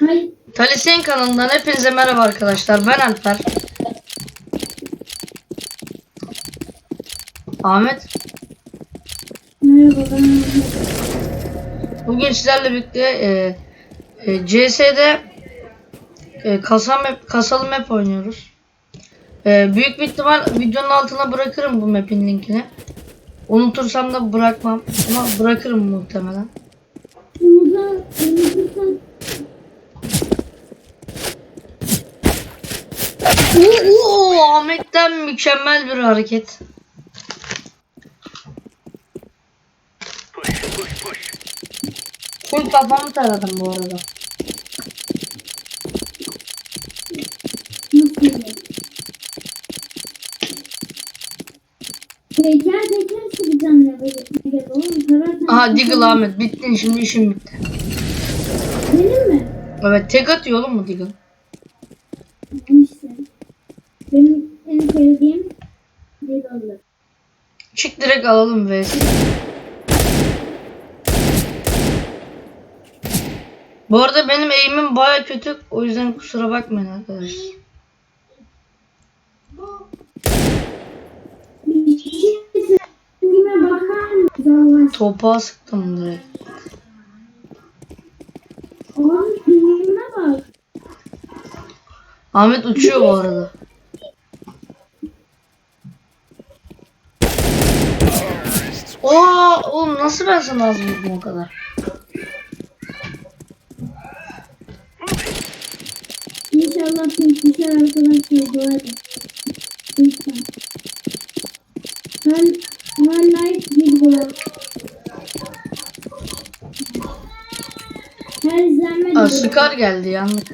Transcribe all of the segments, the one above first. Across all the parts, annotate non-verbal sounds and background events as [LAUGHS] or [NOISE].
Hayır. Talisyen kanalından hepinize merhaba arkadaşlar. Ben Alper. Ahmet. Merhaba Bugün sizlerle birlikte e, e, CS'de e, kasa map, kasalı map oynuyoruz. E, büyük bir ihtimal videonun altına bırakırım bu map'in linkini. Unutursam da bırakmam ama bırakırım muhtemelen. Unutursan Oo, Ahmet'ten mükemmel bir hareket. Full kafamı taradım bu arada. Aha Diggle Ahmet bittin şimdi işim bitti. Benim mi? Evet tek atıyor oğlum mu Diggle? İşte. Benim en sevdiğim bir olur. Çık direkt alalım vs. Bu arada benim eğimim baya kötü o yüzden kusura bakmayın arkadaşlar. Topağa sıktım direkt. Ahmet uçuyor bu arada. Oo, oğlum nasıl ben sana az vurdum o kadar? İnşallah pek düşer arkadaşlar dua edin. Lütfen. Her, her like bir dua. Her izlenme Aa. Scar geldi yanlık.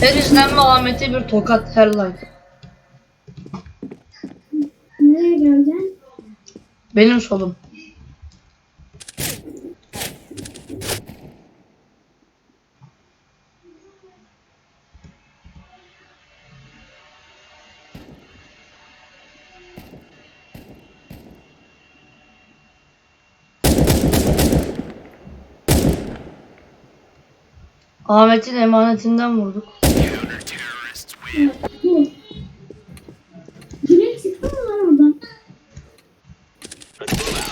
Her izlenme Ahmet'e bir tokat her like. Nereye geleceksin? Benim solum. Ahmet'in emanetinden vurduk. Direkt çıktı mı lan oradan?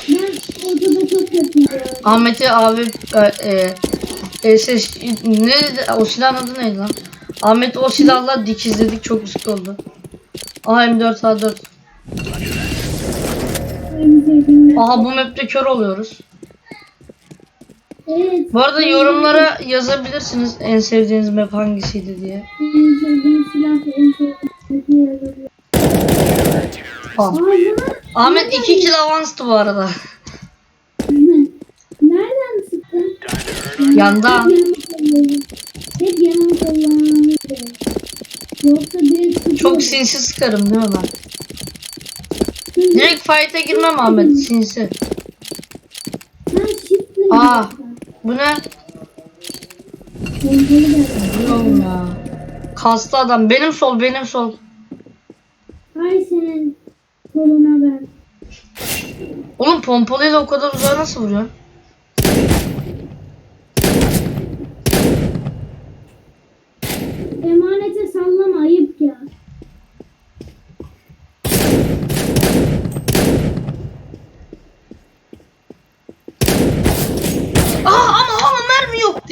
Ben çok. Ahmet'i abi e, e, ses ne dedi? O silahın adı neydi lan? Ahmet'i o silahla dikizledik çok riskli oldu. Aha M4 A4. En sevdiğim. Aha bu map'te kör oluyoruz. Evet. Bu arada yorumlara yazabilirsiniz en sevdiğiniz map hangisiydi diye. En sevdiğim silah en sevdiğim. Tamam. Ağzına Ahmet 2 kill avanstı bu arada. Nereden sıktın? Yandan. Hep yanımı Yoksa. Çok sinsi sıkarım değil mi ben? Direkt fight'a girmem Ahmet sinsi. Aa. Bu ne? Oğlum ya? Kaslı adam. Benim sol benim sol. Ay senin koluna ben. Oğlum pompalıyla o kadar uzağa nasıl vuruyorsun?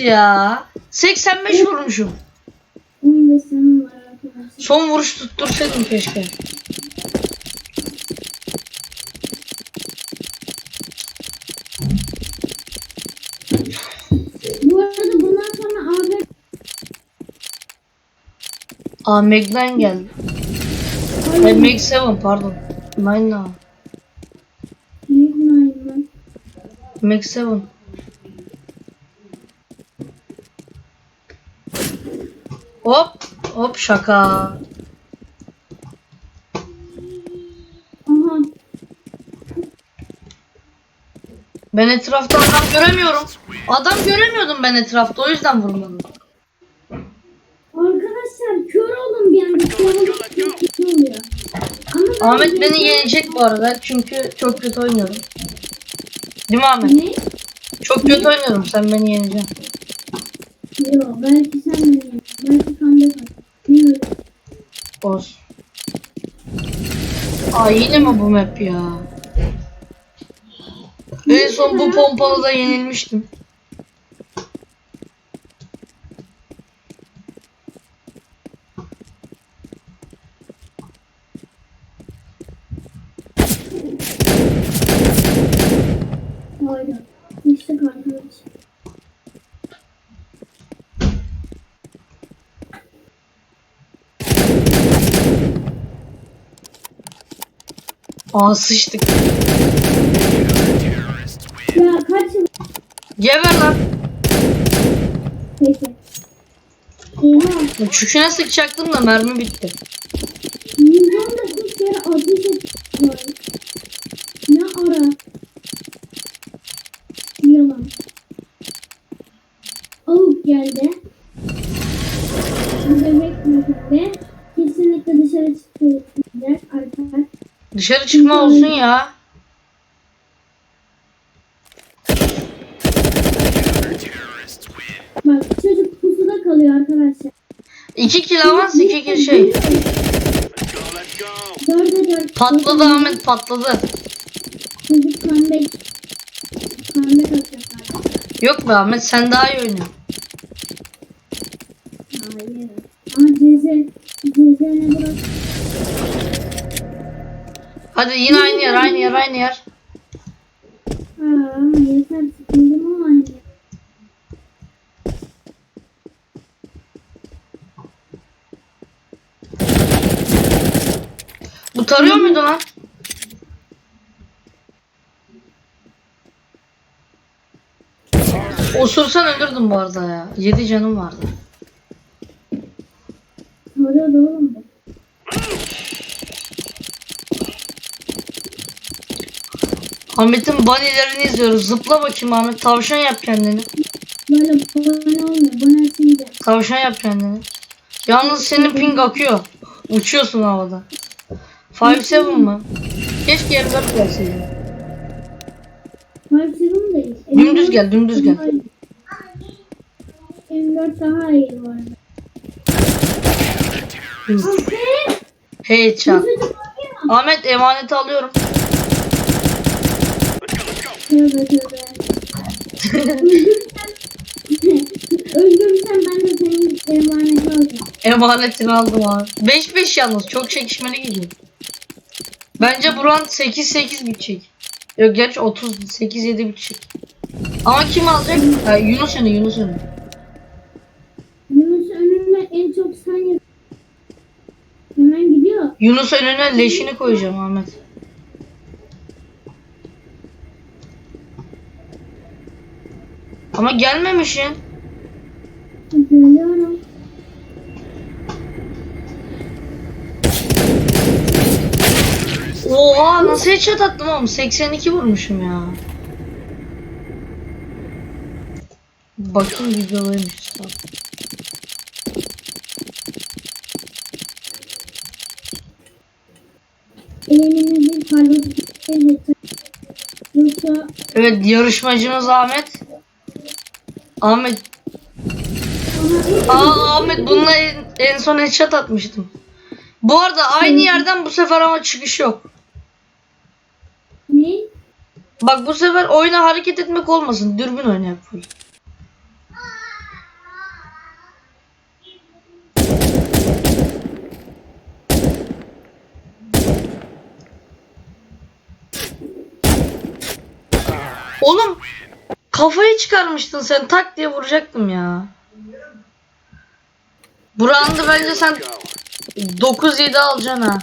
ya. 85 vurmuşum. Son vuruş tuttursaydım keşke. Bu arada bundan sonra abi... Aa geldi. Ay, Meg 7 pardon. Nine now. Meg 7. hop şaka. Ben etrafta adam göremiyorum. Adam göremiyordum ben etrafta o yüzden vurmadım. Arkadaşlar kör oldum bir anda. Ahmet beni yenecek bu arada çünkü çok kötü oynuyorum. Değil mi Ahmet? Ne? Çok kötü oynuyorum sen beni yeneceksin. Yok belki sen beni Aa yine mi bu map ya? En son bu pompalı da yenilmiştim. Aa sıçtık. Ya kaç yıl? Geber lan. Peki. Oha. Çüküne sıkacaktım da mermi bitti. 119 kere ateş ettiler. Dışarı çıkma olsun ya. Bak çocuk pusuda kalıyor arkadaşlar. 2 kill avans 2 kill şey. Dörde dört. Patladı Ahmet patladı. Çocuk comeback. Comeback atacaklar. Yok be Ahmet sen daha iyi oynuyorsun. Hayır. Ama ceze. Ceze ne bırak? Hadi yine aynı yer aynı yer aynı yer. Aa, yeter sıkıldım ama aynı. Bu tarıyor muydu lan? Osursan öldürdüm bu arada ya. 7 canım vardı. Orada da oğlum Ahmet'in bunny'lerini izliyoruz. Zıpla bakayım Ahmet. Tavşan yap kendini. Böyle bana olmuyor. Bana şimdi. Tavşan yap kendini. Yalnız senin ping akıyor. Uçuyorsun havada. 5-7 mı? Keşke M4 gelseydi. Parçalım değil. Dümdüz gel, dümdüz gel. M4 daha iyi bu arada. Headshot. Bakıyor. Ahmet emaneti alıyorum. Tövbe tövbe. Öldürürsen ben de senin emaneti alacağım. Emanetini aldım abi. 5-5 yalnız. Çok çekişmeli gidiyor. Bence Buran 8-8 bitecek. Yok gerçi 30 8-7 bitecek. Ama kim alacak? Ha, Yunus önü Yunus önü. Yunus önüne en çok sen yap. Hemen gidiyor. Yunus önüne leşini koyacağım Ahmet. Ama gelmemişsin. Geliyorum. Oha nasıl headshot attım oğlum? 82 vurmuşum ya. Parmak Yoksa Evet yarışmacımız Ahmet. Ahmet. Aa Ahmet bununla en, en son headshot atmıştım. Bu arada aynı yerden bu sefer ama çıkış yok. ne? Bak bu sefer oyuna hareket etmek olmasın. Dürbün oynayalım full. Oğlum kafayı çıkarmıştın sen tak diye vuracaktım ya. Burandı bence sen 9-7 alacaksın ha.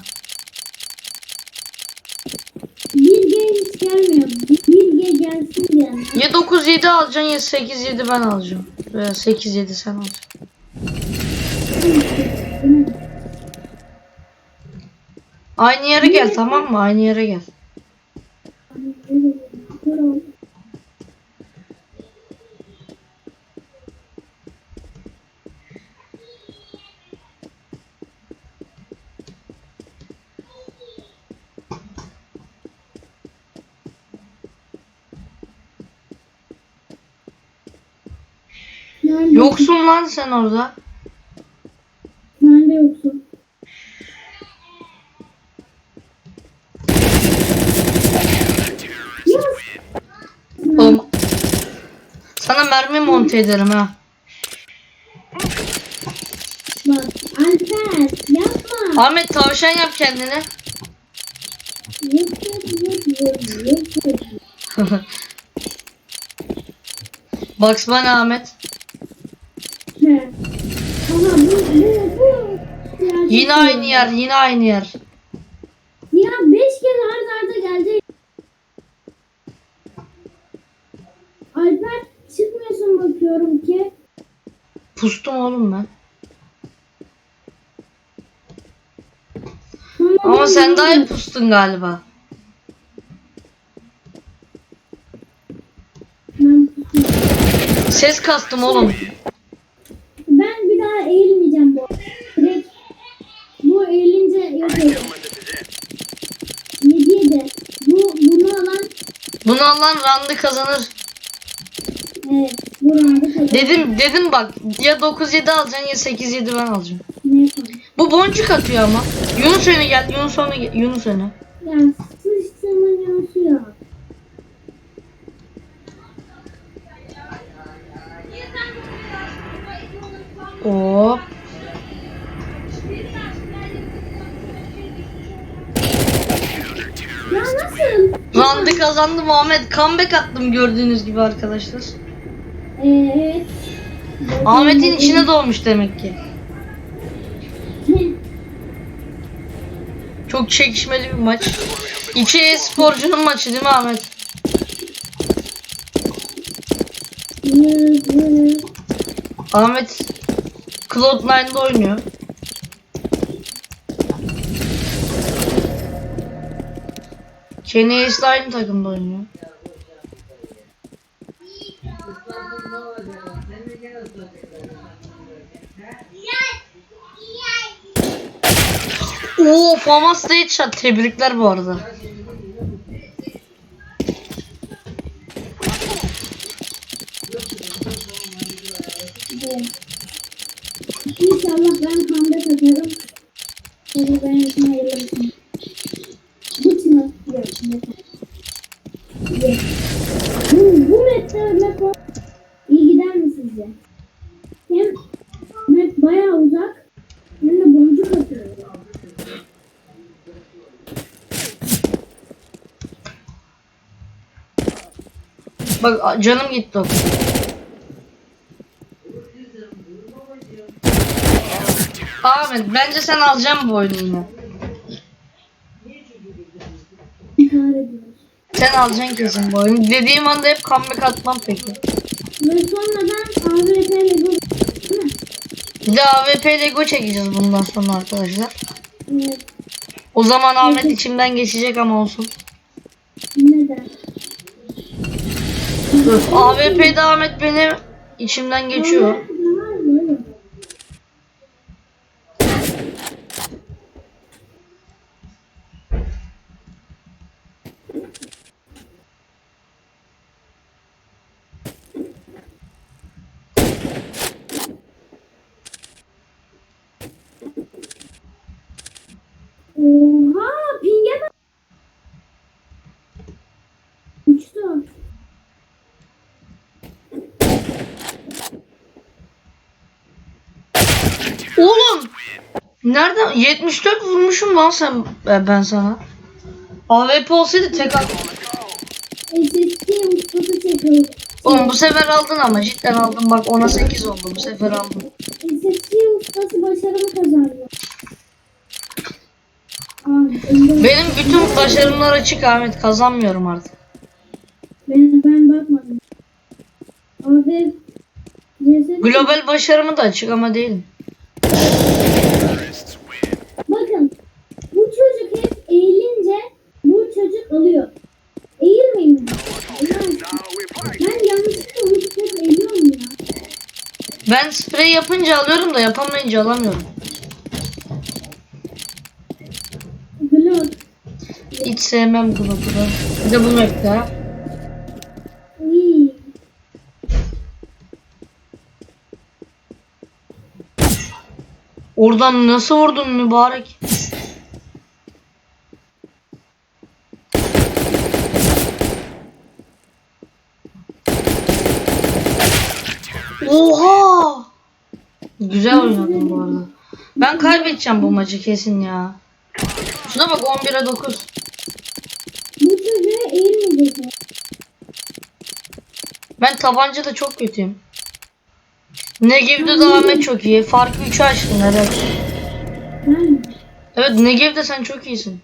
Hiç gelmiyor. Bir G gelsin yani. Ya 9-7 alacaksın ya 8-7 ben alacağım. Veya 8-7 sen alacaksın. Aynı yere gel tamam mı? Aynı yere gel. Nerede? Yoksun lan sen orada. Nerede yoksun? Yok. Oğlum. Sana mermi monte ederim ha. Bak Alper yapma. Ahmet tavşan yap kendine. [LAUGHS] Bunny Ahmet. He. Ama bu bu bu. Birazcık Yine aynı yer, yine aynı yer. Ya beş kere arda arda gelecek. Alper çıkmıyorsun bakıyorum ki. Pustum oğlum ben. Ama sen daha iyi pustun galiba. Ses kastım oğlum. ben bir daha eğilmeyeceğim bu. Direkt bu eğilince yok öyle. Ne diye de bu bunu alan Bunu alan randı kazanır. evet bu roundu kazanır. Dedim dedim bak ya 9-7 alacaksın ya 8-7 ben alacağım. Bu boncuk atıyor ama. Yunus öne gel, Yunus öne gel, Yunus öne. Kazandım Ahmet. Comeback attım gördüğünüz gibi arkadaşlar. Evet. Ahmet'in içine doğmuş demek ki. Çok çekişmeli bir maç. İki e-sporcunun maçı değil mi Ahmet? Ahmet Cloud9'da oynuyor. De aynı takımda oynuyor. Oo Famas da headshot. Tebrikler bu arada. İnşallah ben kanda takarım. Sonra ben için. Bu çınar. Yok. Yok. Bu, bu map'te map iyi gider mi sizce? Hem map bayağı uzak hem de boncuk atıyor. Bak canım gitti. Ahmet bence sen alacaksın bu oyunu. Sen alacaksın kesin bu oyunu. Dediğim anda hep comeback atmam peki. Ve sonradan AVP Lego? Bir de AWP Lego çekeceğiz bundan sonra arkadaşlar. Evet. O zaman Ahmet içimden geçecek ama olsun. Neden? Öf, AWP'de Ahmet beni içimden geçiyor. Var mı öyle? Oha pinge bak. Uçtu. Oğlum! Nereden? 74 vurmuşum lan sen e, ben sana. AWP olsaydı tek at. Oğlum bu sefer aldın ama cidden aldın bak ona 8 oldu bu sefer aldın. SSD ustası başarımı kazandı. Benim bütün başarımlar açık Ahmet kazanmıyorum artık. ben, ben bakmadım. Abi Global başarımı da açık ama değilim. bakın bu çocuk hep eğilince bu çocuk alıyor. Eğilmeyin? Ben yanlışlıkla çocuk hep eğiliyorum ya. Ben sprey yapınca alıyorum da yapamayınca alamıyorum. Glot. Hiç sevmem Global'ı. Bir de bu. İyi. Oradan nasıl vurdun mübarek? Oha! Güzel oynadın bu arada. Ben kaybedeceğim bu maçı kesin ya. Şuna bak 11'e 9. Bu çocuğa eğilmeyecek mi? Ben tabancada çok kötüyüm. Negev'de de Ahmet çok iyi. Farkı 3'e açtın herhalde. Evet Negev'de sen çok iyisin.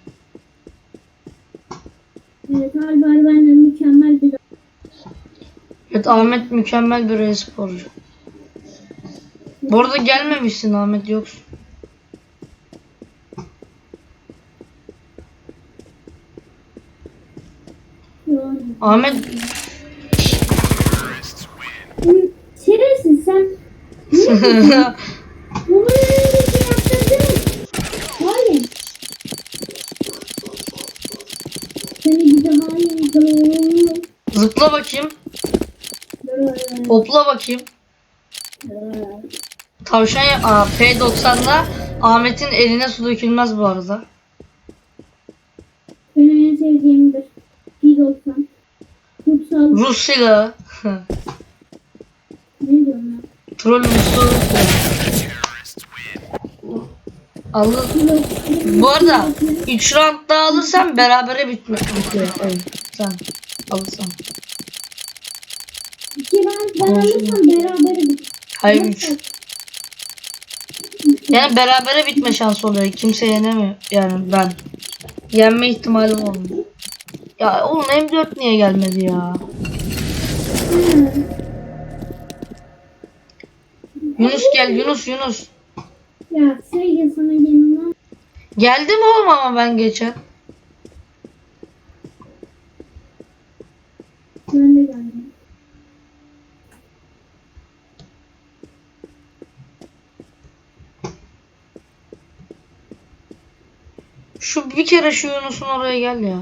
Evet Ahmet mükemmel bir e-sporcu. Bu arada gelmemişsin Ahmet yoksun. Ahmet Hı, Şerefsiz sen. [LAUGHS] Hayır. Seni zıpla bakayım. Hopla bakayım. Tavşan ya Aa, P90'da Ahmet'in eline su dökülmez bu arada. Benim en sevdiğimdir. P90. Kutsal. Rus silahı. [LAUGHS] Ne diyorum ya? Troll Rus'u. Allah. Bu arada 3 round daha alırsan berabere bitme bitiyor. Evet, sen alırsan. İki ben, ben alırsam beraber biter. Hayır 3. Yani berabere bitme şansı oluyor. Kimse yenemiyor. Yani ben. Yenme ihtimalim olmuyor. Ya oğlum M4 niye gelmedi ya? Yunus gel Yunus Yunus. Ya Sega sana yanına Geldi mi oğlum ama ben geçen? ben de geldim. Şu bir kere şu Yunus'un oraya gel ya.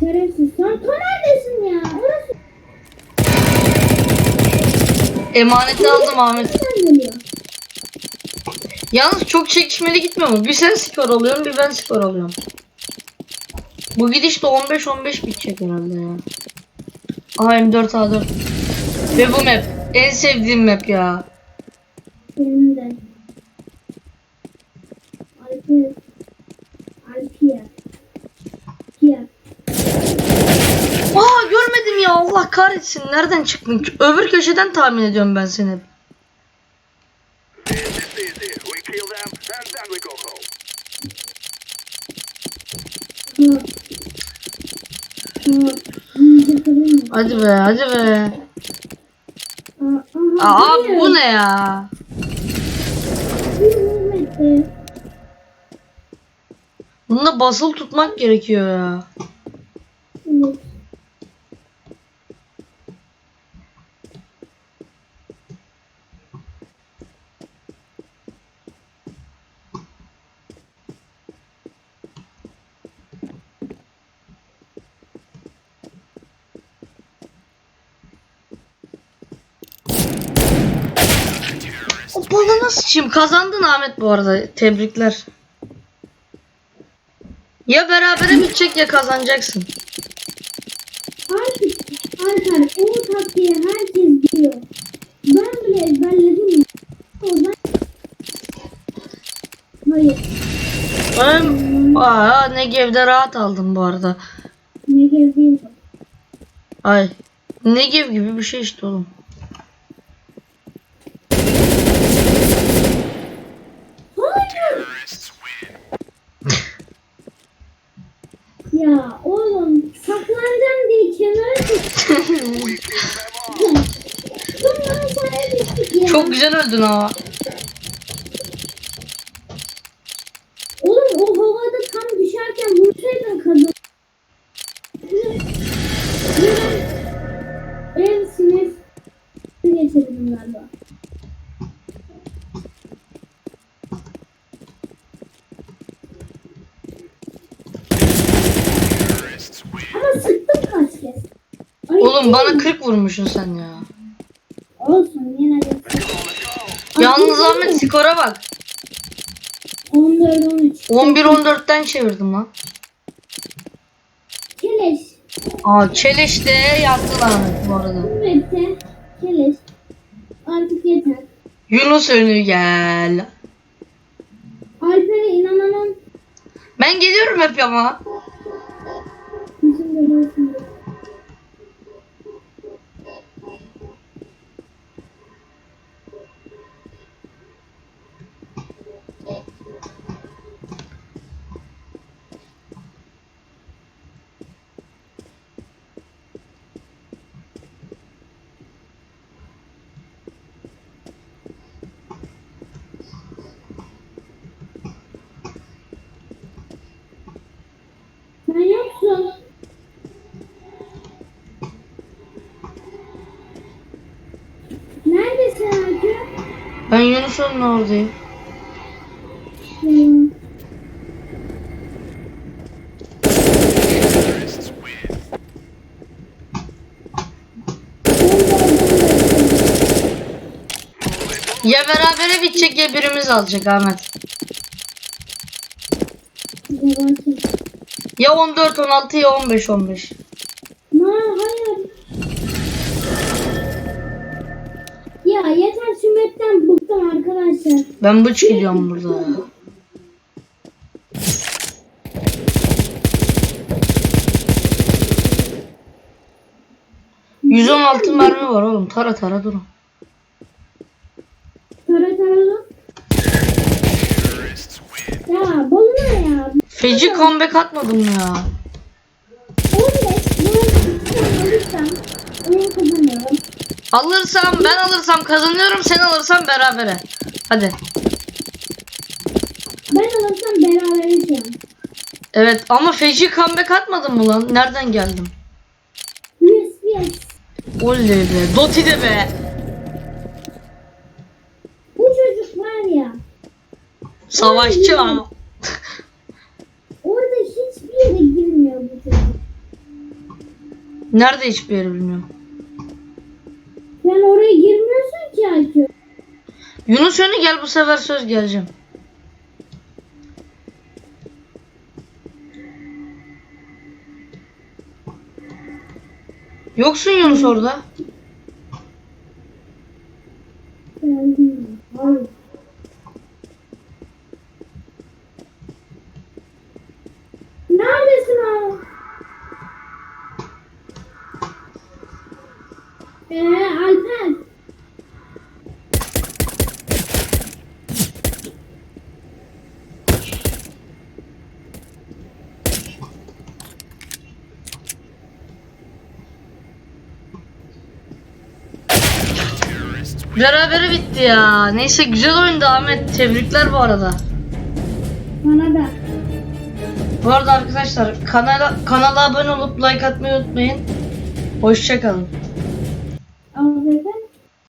Şerefsiz sen ta neredesin ya? Orası Emaneti aldım Ahmet. nereden geliyor? Yalnız çok çekişmeli gitmiyor mu? Bir sen skor alıyorsun bir ben skor alıyorum. Bu gidişte 15-15 bitecek herhalde ya. Aha M4 A4. Ve bu map. En sevdiğim map ya. Benim de. Alpiyer. Piyer. Aa görmedim ya Allah kahretsin. Nereden çıktın? Öbür köşeden tahmin ediyorum ben seni. Hadi be hadi be. Aa, bu ne ya? Bunda basılı tutmak gerekiyor ya. Evet. Nasıl çim? Kazandın Ahmet bu arada. Tebrikler. Ya berabere bitecek ya kazanacaksın. Artık Alper o taktiği herkes biliyor. Ben bile ezberledim ya. O yüzden... Hayır. Ben Aa, Negev'de rahat aldım bu arada. Ne gezdiğim var. Ay. Negev gibi bir şey işte oğlum. Hayır. Ya oğlum saklanacağım diye kenara. [LAUGHS] Sonra ya. Çok güzel öldün ama. Oğlum bana 40 vurmuşsun sen ya. Olsun yine de. Yalnız Ahmet skora bak. 14 13. 11-14'ten çevirdim lan. Keleş. Aa Çeleş de yattı Ahmet bu arada. Keleş. Artık yeter. Yunus önü gel. Alper'e inanamam. Ben geliyorum hep ama. Yoksun. Neredesin Akü? Ben Yunus önün oradayım. Berabere bitecek ya birimiz alacak Ahmet. Ya 14-16 ya 15-15. Ma hayır. Ya yeter şu mapten bıktım arkadaşlar. Ben bıç gidiyorum burada ya. ...116 mermi var oğlum. Tara tara durun. Tara tara lan. Ya boluna ya. Feci comeback atmadım ya. 15 bunu tutsam alırsam oyun kazanıyorum. Alırsam ben alırsam kazanıyorum. Sen alırsan berabere. Hadi. Ben alırsam beraber edeceğim. Evet ama feci comeback atmadın mı lan? Nereden geldim? Yes yes. Oley be. Doti de be. Bu çocuk var ya. Savaşçı ama. Orada hiçbir yere girmiyor bu çocuk. Nerede hiçbir yeri bilmiyorum. Sen oraya girmiyorsun ki Akü. Yunus Önü gel bu sefer söz geleceğim. Yoksun Yunus orada. Hayır. Neredesin abi? Ee, Alper. Berabere bitti ya. Neyse güzel oyundu Ahmet. Tebrikler bu arada. Bana da. Bu arada arkadaşlar kanala kanala abone olup like atmayı unutmayın. Hoşçakalın.